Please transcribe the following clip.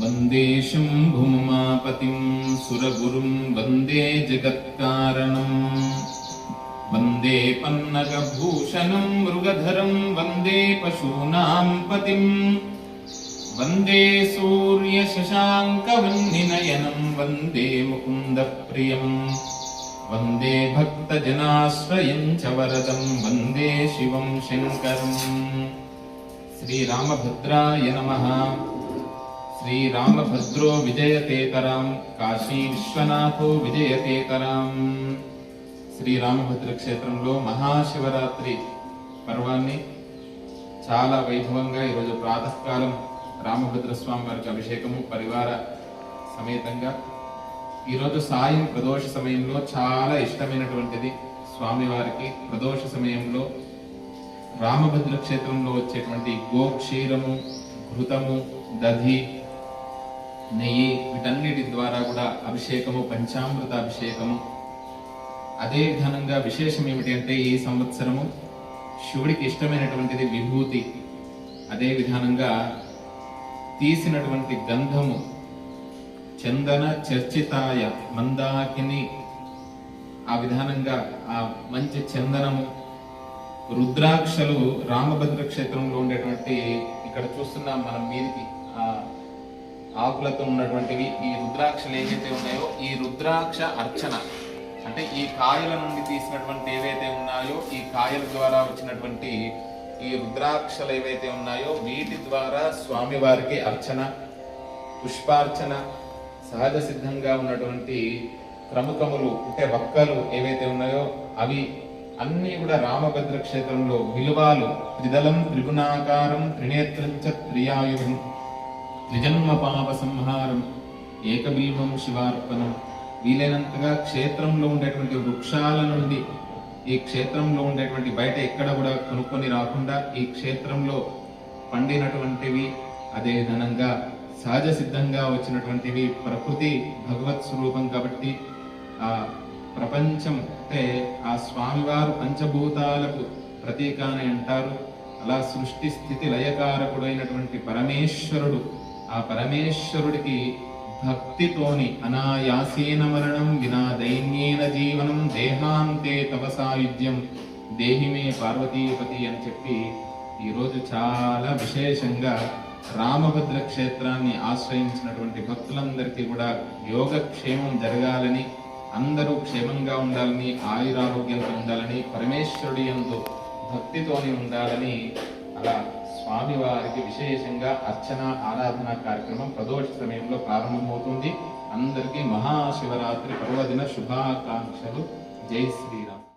वन्दे शम्भुमापतिं सुरगुरुं वन्दे जगत्कारणम् वन्दे पन्नगभूषणं मृगधरं वन्दे पशूनां पतिम् वन्दे सूर्यशशाङ्कवन्निनयनं वन्दे मुकुन्दप्रियम् वन्दे भक्तजनाश्रयं च वरदं वन्दे शिवं शङ्करम्। श्रीरामभद्राय नमः శ్రీరామభద్రో విజయతేతరాం కాశీ విశ్వనాథో విజయతేతరాం. శ్రీరామభద్ర క్షేత్రంలో మహాశివరాత్రి పర్వాన్ని చాలా వైభవంగా ఈరోజు ప్రాతకాలం రామభద్ర స్వామి వారికి అభిషేకము పరివార సమేతంగా. ఈరోజు సాయం ప్రదోష సమయంలో చాలా ఇష్టమైనటువంటిది స్వామివారికి. ప్రదోష సమయంలో రామభద్ర క్షేత్రంలో వచ్చేటువంటి గోక్షీరము ఘృతము దధి నెయ్యి వీటన్నిటి ద్వారా కూడా అభిషేకము పంచామృత అభిషేకము అదే విధానంగా విశేషం ఏమిటి అంటే ఈ సంవత్సరము శివుడికి ఇష్టమైనటువంటిది విభూతి. అదే విధానంగా తీసినటువంటి గంధము చందన చర్చితాయ మందాకిని. ఆ విధానంగా ఆ మంచి చందనము రుద్రాక్షలు రామభద్ర క్షేత్రంలో ఉండేటువంటి ఇక్కడ చూస్తున్నాం మనం మీదికి ఆ ఆకులతో ఉన్నటువంటివి ఈ రుద్రాక్షలు ఏవైతే ఉన్నాయో ఈ రుద్రాక్ష అర్చన అంటే ఈ కాయల నుండి తీసినటువంటి ఏవైతే ఉన్నాయో ఈ కాయల ద్వారా వచ్చినటువంటి ఈ రుద్రాక్షలు ఏవైతే ఉన్నాయో వీటి ద్వారా స్వామివారికి అర్చన పుష్పార్చన సహజ సిద్ధంగా ఉన్నటువంటి ప్రముఖములు అంటే వక్కలు ఏవైతే ఉన్నాయో అవి అన్నీ కూడా రామభద్ర క్షేత్రంలో విలువాలు. త్రిదలం త్రిగుణాకారం త్రినేత్రం త్రియాయుధం త్రిజన్మ పాప సంహారం ఏకబిల్వం శివార్పణం. వీలైనంతగా క్షేత్రంలో ఉండేటువంటి వృక్షాల నుండి ఈ క్షేత్రంలో ఉండేటువంటి బయట ఎక్కడ కూడా కొనుక్కొని రాకుండా ఈ క్షేత్రంలో పండినటువంటివి అదేవిధంగా సహజ సిద్ధంగా వచ్చినటువంటివి ప్రకృతి భగవత్ స్వరూపం కాబట్టి ఆ ప్రపంచం అంటే ఆ స్వామివారు పంచభూతాలకు ప్రతీక అని అంటారు. అలా సృష్టి స్థితి లయకారకుడైనటువంటి పరమేశ్వరుడు ఆ పరమేశ్వరుడికి భక్తితోని అనాయాసేన మరణం వినా దైన్యేన జీవనం దేహాంతే తవ సాయుధ్యం. దేహిమే పార్వతీపతి అని చెప్పి ఈరోజు చాలా విశేషంగా రామభద్ర క్షేత్రాన్ని ఆశ్రయించినటువంటి భక్తులందరికీ కూడా యోగక్షేమం జరగాలని అందరూ క్షేమంగా ఉండాలని ఆయురారోగ్యంతో ఉండాలని పరమేశ్వరుడి ఎందు భక్తితోని ఉండాలని అలా స్వామివారికి విశేషంగా అర్చన ఆరాధన కార్యక్రమం ప్రదోష సమయంలో ప్రారంభమవుతుంది. అందరికీ మహాశివరాత్రి పర్వదిన శుభాకాంక్షలు. జై శ్రీరామ్.